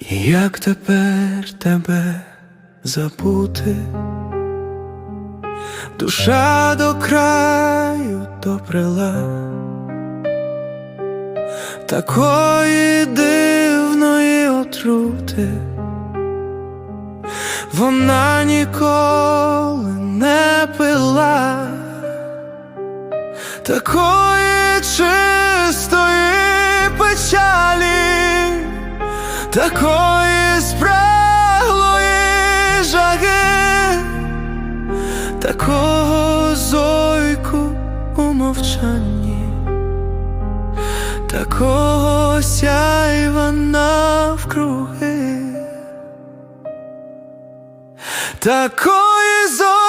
Як тепер тебе забути? Душа до краю добрела, такої дивної отрути, вона ніколи не пила, такої чистої такої спраглої жаги такого зойку у мовчанні, такого сяйва навкруги, такої зойку